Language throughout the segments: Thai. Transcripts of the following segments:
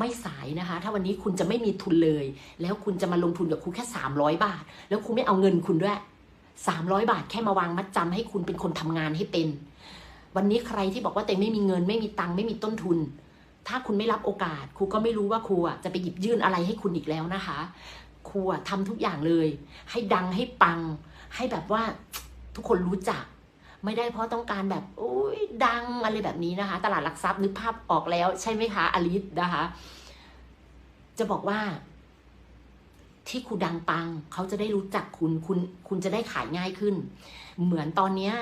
ไม่สายนะคะ ถ้าวันนี้คุณจะไม่มีทุนเลย แล้วคุณจะมาลงทุนกับครูแค่ 300 บาท แล้วครูไม่เอาเงินคุณด้วย 300 บาทแค่มาวางมัดจำให้คุณเป็นคนทำงานให้เป็น วันนี้ใครที่บอกว่าแต่ไม่มีเงิน ไม่มีตังค์ไม่มีต้นทุน ถ้าคุณไม่รับโอกาส ครูก็ไม่รู้ว่าครูอะจะไปหยิบยื่นอะไรให้คุณอีกแล้วนะคะ ครูอะทำทุกอย่างเลย ให้ดังให้ปัง ให้แบบว่าทุกคนรู้จัก ไม่ได้เพราะต้องการแบบโอ้ยดังอะไรแบบนี้นะคะ ตลาดหลักทรัพย์นึกภาพออกแล้วใช่ไหมคะอลิสนะคะ จะบอกว่า ที่คุณดังปัง เขาจะได้รู้จักคุณคุณ คุณจะได้ขายง่ายขึ้น เหมือนตอนเนี้ย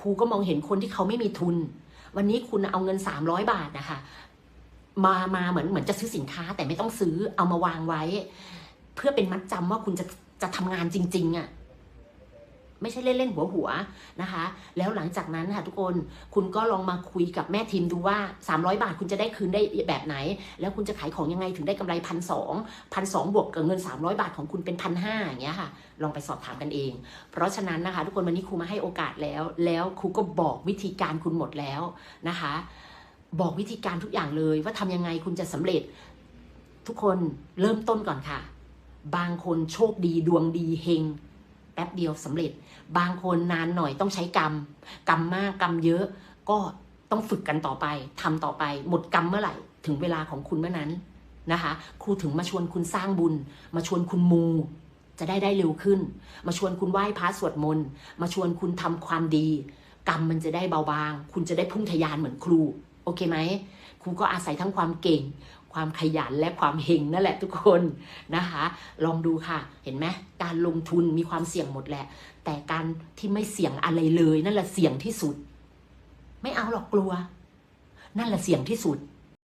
ครูก็มองเห็นคนที่เขาไม่มีทุน วันนี้คุณเอาเงินสามร้อยบาทนะคะ มามาเหมือนเหมือนจะซื้อสินค้าแต่ไม่ต้องซื้อเอามาวางไว้ เพื่อเป็นมัดจำว่าคุณจะจะทำงานจริง ๆอะ่ะ ไม่ใช่เล่นๆหัวหัวๆนะคะ แล้วหลังจากนั้นค่ะทุกคนคุณก็ลองมาคุยกับแม่ทีมดูว่า 300 บาทคุณจะได้คืนได้แบบไหน แล้วคุณจะขายของยังไงถึงได้กำไรพันสองพันสองบวกกับเงิน 300 บาทของคุณเป็นพันห้าอย่างเงี้ยค่ะ ลองไปสอบถามกันเอง เพราะฉะนั้นนะคะ ทุกคนวันนี้ครูมาให้โอกาสแล้ว แล้วครูก็บอกวิธีการคุณหมดแล้วนะคะ บอกวิธีการทุกอย่างเลยว่าทำยังไงคุณจะสำเร็จทุกคนเริ่มต้นก่อนค่ะ บางคนโชคดีดวงดีเฮง แป๊บเดียวสำเร็จ บางคนนานหน่อยต้องใช้กรรม กรรมมากกรรมเยอะ ก็ต้องฝึกกันต่อไปทำต่อไป หมดกรรมเมื่อไหร่ถึงเวลาของคุณเมื่อนั้นนะคะ ครูถึงมาชวนคุณสร้างบุญ มาชวนคุณมู จะได้ได้เร็วขึ้น มาชวนคุณไหว้พระสวดมนต์มาชวนคุณทำความดี กรรมมันจะได้เบาบาง คุณจะได้พุ่งทะยานเหมือนครู โอเคไหมครูก็อาศัยทั้งความเก่ง ความขยันและความเฮงนั่นแหละทุกคนนะคะ ลองดูค่ะ เห็นไหมการลงทุนมีความเสี่ยงหมดแหละ แต่การที่ไม่เสี่ยงอะไรเลยนั่นแหละเสี่ยงที่สุด ไม่เอาหรอกกลัว นั่นแหละเสี่ยงที่สุด